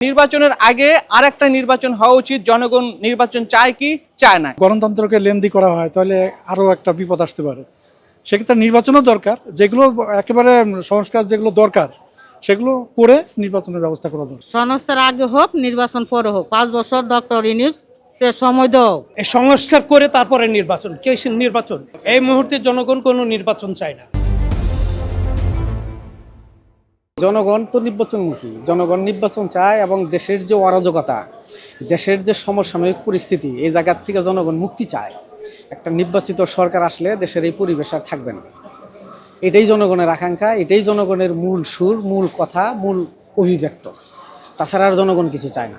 নির্বাচনের আগে আর একটা নির্বাচন হওয়া উচিত জনগণ নির্বাচন চায় কি চায় না। গণতন্ত্রকে লেন্দি করা হয় তাহলে আরও একটা বিপদ আসতে পারে। সেক্ষেত্রে নির্বাচনও দরকার যেগুলো একেবারে সংস্কার যেগুলো দরকার সেগুলো করে নির্বাচনের ব্যবস্থা করা দরকার। সংস্কার আগে হোক নির্বাচন পরে হোক। পাঁচ বছর ডক্টর ইনিস সময় দাও। এই সংস্কার করে তারপরে নির্বাচন কে নির্বাচন? এই মুহূর্তে জনগণ কোনো নির্বাচন চায় না। জনগণ তো নির্বাচনমুখী। জনগণ নির্বাচন চায় এবং দেশের যে অরাজকতা, দেশের যে সমসাময়িক পরিস্থিতি, এই জায়গার থেকে জনগণ মুক্তি চায়। একটা নির্বাচিত সরকার আসলে দেশের এই পরিবেশ আর থাকবে না। এটাই জনগণের আকাঙ্ক্ষা, এটাই জনগণের মূল সুর, মূল কথা, মূল অভিব্যক্ত। তাছাড়া আর জনগণ কিছু চায় না।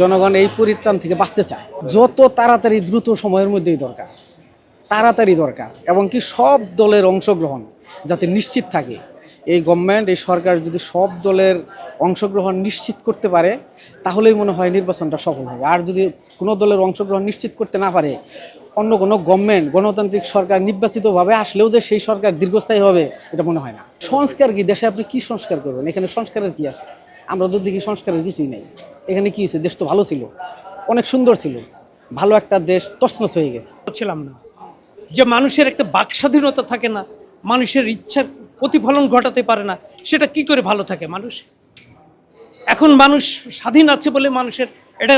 জনগণ এই পরিত্রাণ থেকে বাঁচতে চায়। যত তাড়াতাড়ি দ্রুত সময়ের মধ্যেই দরকার, তাড়াতাড়ি দরকার, এবং কি সব দলের অংশগ্রহণ যাতে নিশ্চিত থাকে এই গভর্নমেন্ট এই সরকার যদি সব দলের অংশগ্রহণ নিশ্চিত করতে পারে, তাহলেই মনে হয় নির্বাচনটা সফল হবে। আর যদি কোনো দলের অংশগ্রহণ নিশ্চিত করতে না পারে, অন্য কোনো গভর্নমেন্ট গণতান্ত্রিক সরকার নির্বাচিতভাবে আসলেও যে সেই সরকার দীর্ঘস্থায়ী হবে, এটা মনে হয় না। সংস্কার কি? দেশে আপনি কি সংস্কার করবেন? এখানে সংস্কারের কি আছে? আমরা তো দেখি সংস্কারের কিছুই নেই। এখানে কি হয়েছে? দেশ তো ভালো ছিল। অনেক সুন্দর ছিল। ভালো একটা দেশ তছনছ হয়ে গেছে। ছিলাম না। যে মানুষের একটা বাক স্বাধীনতা থাকে না, মানুষের ইচ্ছার প্রতিফলন ঘটাতে পারে না, সেটা কি করে ভালো থাকে মানুষ? এখন মানুষ স্বাধীন আছে বলে মানুষের এটা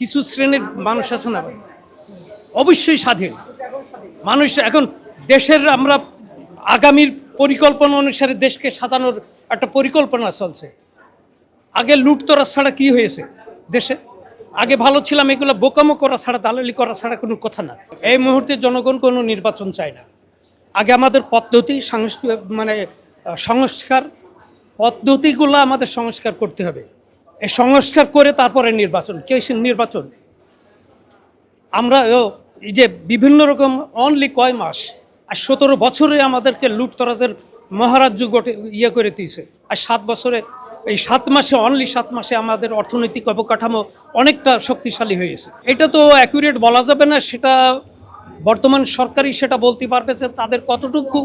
কিছু শ্রেণির মানুষ আছে না? অবশ্যই স্বাধীন। মানুষ এখন দেশের আমরা আগামীর পরিকল্পনা অনুসারে দেশকে সাজানোর একটা পরিকল্পনা চলছে। আগে লুটতরা ছাড়া কি হয়েছে দেশে? আগে ভালো ছিলাম, এগুলো বোকামো করা ছাড়া, দালালি করা ছাড়া কোনো কথা না। এই মুহূর্তে জনগণ কোনো নির্বাচন চায় না। আগে আমাদের পদ্ধতি মানে সংস্কার পদ্ধতিগুলো আমাদের সংস্কার করতে হবে। এই সংস্কার করে তারপরে নির্বাচন কে নির্বাচন। আমরা এই যে বিভিন্ন রকম অনলি কয় মাস আর সতেরো বছরে আমাদেরকে লুটতরাজের মহারাজ্য গঠে ইয়ে করে দিয়েছে। আর সাত বছরে, এই সাত মাসে অনলি সাত মাসে আমাদের অর্থনৈতিক অবকাঠামো অনেকটা শক্তিশালী হয়েছে এটা তো অ্যাকুরেট বলা যাবে না, সেটা বর্তমান সরকারই সেটা বলতে পারবে যে তাদের কতটুকু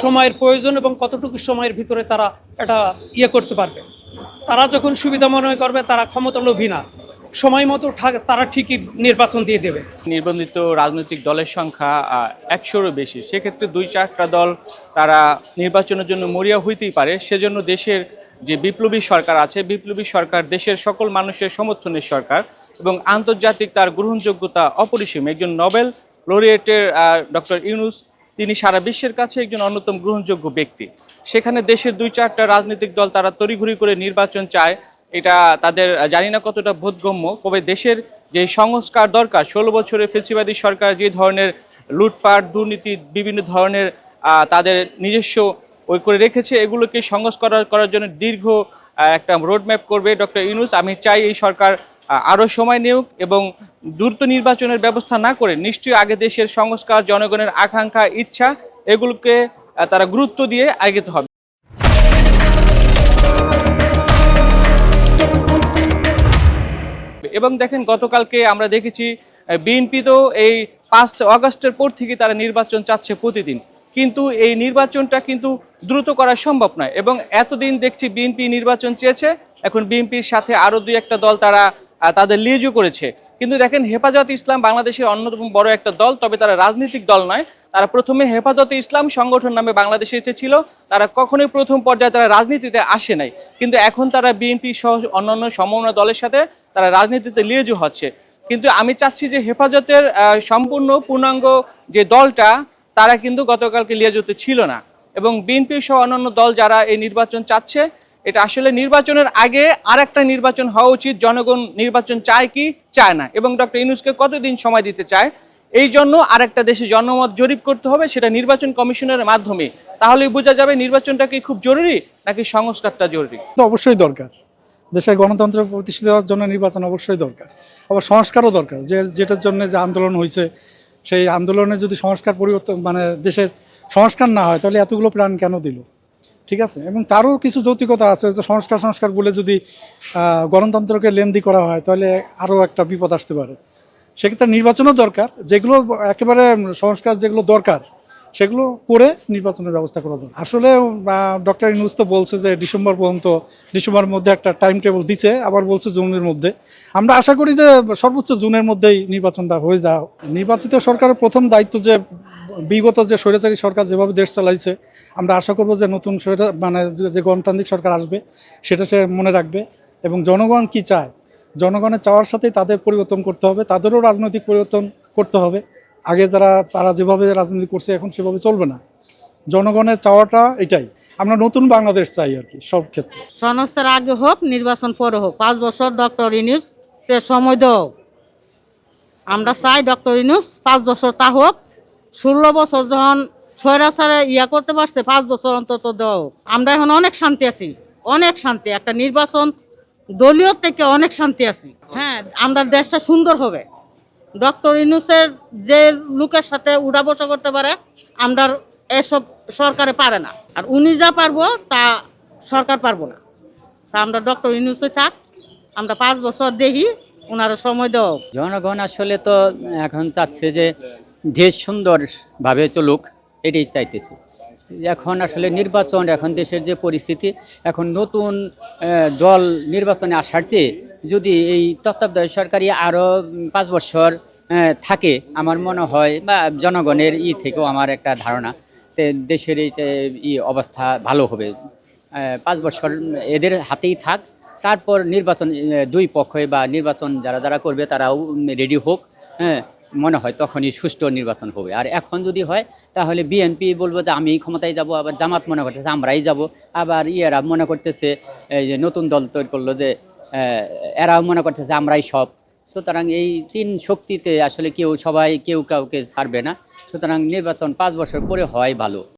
সময়ের প্রয়োজন এবং কতটুকু সময়ের ভিতরে তারা এটা ইয়ে করতে পারবে। তারা যখন সুবিধা মনে করবে, তারা ক্ষমতা লোভী না। সময় মতো তারা ঠিকই নির্বাচন দিয়ে দেবে। নির্বন্ধিত রাজনৈতিক দলের সংখ্যা একশোরও বেশি। সেক্ষেত্রে দুই চারটা দল তারা নির্বাচনের জন্য মরিয়া হইতেই পারে। সেজন্য দেশের যে বিপ্লবী সরকার আছে, বিপ্লবী সরকার দেশের সকল মানুষের সমর্থনের সরকার এবং আন্তর্জাতিক তার গ্রহণযোগ্যতা অপরিসীম। একজন নোবেল লরিয়েটের ডক্টর ইউনুস, তিনি সারা বিশ্বের কাছে একজন অন্যতম গ্রহণযোগ্য ব্যক্তি। সেখানে দেশের দুই চারটা রাজনৈতিক দল তারা তড়িঘড়ি করে নির্বাচন চায়। এটা তাদের জানি না কতটা বোধগম্য, তবে দেশের যে সংস্কার দরকার, ষোলো বছরের ফেসিবাদী সরকার যে ধরনের লুটপাট, দুর্নীতি, বিভিন্ন ধরনের তাদের নিজস্ব ওই করে রেখেছে, এগুলোকে সংস্কার করার জন্য দীর্ঘ একটা রোডম্যাপ করবে ডক্টর ইউনুস। আমি চাই এই সরকার আরও সময় নেউক এবং দ্রুত নির্বাচনের ব্যবস্থা না করে নিশ্চয়ই আগে দেশের সংস্কার, জনগণের আকাঙ্ক্ষা, ইচ্ছা এগুলোকে তারা গুরুত্ব দিয়ে আগেতে হবে। এবং দেখেন, গতকালকে আমরা দেখেছি বিএনপি তো এই পাঁচ আগস্টের পর থেকে তারা নির্বাচন চাচ্ছে প্রতিদিন। কিন্তু এই নির্বাচনটা কিন্তু দ্রুত করা সম্ভব নয় এবং এতদিন দেখছি বিএনপি নির্বাচন চেয়েছে, এখন বিএনপির সাথে আরও দুই একটা দল তারা তাদের লিজু করেছে। কিন্তু দেখেন হেফাজত ইসলাম বাংলাদেশের অন্যতম বড় একটা দল, তবে তারা রাজনৈতিক দল নয়। তারা প্রথমে হেফাজতে ইসলাম সংগঠন নামে বাংলাদেশে এসেছিল। তারা কখনোই প্রথম পর্যায়ে তারা রাজনীতিতে আসে নাই। কিন্তু এখন তারা বিএনপি সহ অন্যান্য সমমনা দলের সাথে তারা রাজনীতিতে লিয়েজু হচ্ছে। কিন্তু আমি চাচ্ছি যে হেফাজতের সম্পূর্ণ পূর্ণাঙ্গ যে দলটা তারা কিন্তু গতকালকে লিয়াজুতে ছিল না। এবং বিএনপি সহ অন্যান্য দল যারা এই নির্বাচন চাচ্ছে, এটা আসলে নির্বাচনের আগে আর একটা নির্বাচন হওয়া উচিত, জনগণ নির্বাচন চায় কি, চায় না। এবং ডক্টর ইনুসকে কতদিন সময় দিতে চায়, এই জন্য আরেকটা দেশে জনমত জরিপ করতে হবে, সেটা নির্বাচন কমিশনের মাধ্যমে। তাহলেই বোঝা যাবে নির্বাচনটা কি খুব জরুরি, নাকি সংস্কারটা জরুরি? অবশ্যই দরকার। দেশের গণতন্ত্র প্রতিষ্ঠিত হওয়ার জন্য নির্বাচন অবশ্যই দরকার। আবার সংস্কারও দরকার, যে যেটার জন্য যে আন্দোলন হয়েছে সেই আন্দোলনে যদি সংস্কার পরিবর্তন মানে দেশের সংস্কার না হয়, তাহলে এতগুলো প্রাণ কেন দিল? ঠিক আছে? এবং তারও কিছু যৌতিকতা আছে যে সংস্কার সংস্কার বলে যদি গণতন্ত্রকে লেন্দি করা হয়, তাহলে আরও একটা বিপদ আসতে পারে। সেক্ষেত্রে নির্বাচনও দরকার, যেগুলো একেবারে সংস্কার যেগুলো দরকার সেগুলো করে নির্বাচনের ব্যবস্থা করা দরকার আসলে ডক্টর ইনুস তো বলছে যে ডিসেম্বর পর্যন্ত ডিসেম্বরের মধ্যে একটা টাইম টেবিল দিছে, আবার বলছে জুনের মধ্যে। আমরা আশা করি যে সর্বোচ্চ জুনের মধ্যেই নির্বাচনটা হয়ে যাও নির্বাচিত সরকারের প্রথম দায়িত্ব যে, বিগত যে স্বৈরাচারী সরকার যেভাবে দেশ চালাইছে, আমরা আশা করব যে নতুন স্বৈরা মানে যে- যে গণতান্ত্রিক সরকার আসবে, সেটা সে মনে রাখবে এবং জনগণ কি চায়? জনগণের চাওয়ার সাথেই তাদের পরিবর্তন করতে হবে, তাদেরও রাজনৈতিক পরিবর্তন করতে হবে। আগে যারা, তারা যেভাবে রাজনীতি করছে এখন সেভাবে চলবে না। জনগণের চাওয়াটা এটাই। আমরা নতুন বাংলাদেশ চাই আর কি, সব ক্ষেত্রে। সংস্কার আগে হোক, নির্বাচন পরে হোক। পাঁচ বছর ডক্টর ইনিস সময় দাও। আমরা চাই ডক্টর ইনুস পাঁচ বছর তা হোক। ষোলো বছর যখন ছয়রাচারে ইয়া করতে পারছে, পাঁচ বছর অন্তত হোক আমরা এখন অনেক শান্তি আছি, অনেক শান্তি। একটা নির্বাচন দলীয় থেকে অনেক শান্তি আছি। হ্যাঁ আমরা দেশটা সুন্দর হবে। ডক্টর ইনুসের যে লোকের সাথে উঠা বসা করতে পারে আমরা এসব সরকারে পারে না। আর উনি যা পারব, তা সরকার পারব না। তা আমরা ডক্টর ইনুসে থাক, আমরা পাঁচ বছর দেখি ওনারা সময় দেওয়া জনগণ আসলে তো এখন চাচ্ছে যে দেশ সুন্দরভাবে চলুক, এটাই চাইতেছে। এখন আসলে নির্বাচন, এখন দেশের যে পরিস্থিতি, এখন নতুন দল নির্বাচনে আসার চেয়ে যদি এই তত্ত্বাবধায়ক সরকারি আরও পাঁচ বছর থাকে, আমার মনে হয়, বা জনগণের ই থেকেও আমার একটা ধারণা, তে দেশের এই অবস্থা ভালো হবে। পাঁচ বছর এদের হাতেই থাক, তারপর নির্বাচন দুই পক্ষে বা নির্বাচন যারা যারা করবে, তারাও রেডি হোক হ্যাঁ মনে হয় তখনই সুষ্ঠু নির্বাচন হবে। আর এখন যদি হয়, তাহলে বিএনপি বলব যে আমি ক্ষমতায় যাব, আবার জামাত মনে করতেছে আমরাই যাব, আবার ইয়েরা মনে করতেছে, এই যে নতুন দল তৈরি করল যে এরাও মনে করতেছে আমরাই সব। সুতরাং এই তিন শক্তিতে আসলে কেউ সবাই, কেউ কাউকে ছাড়বে না। সুতরাং নির্বাচন পাঁচ বছর পরে হয় ভালো।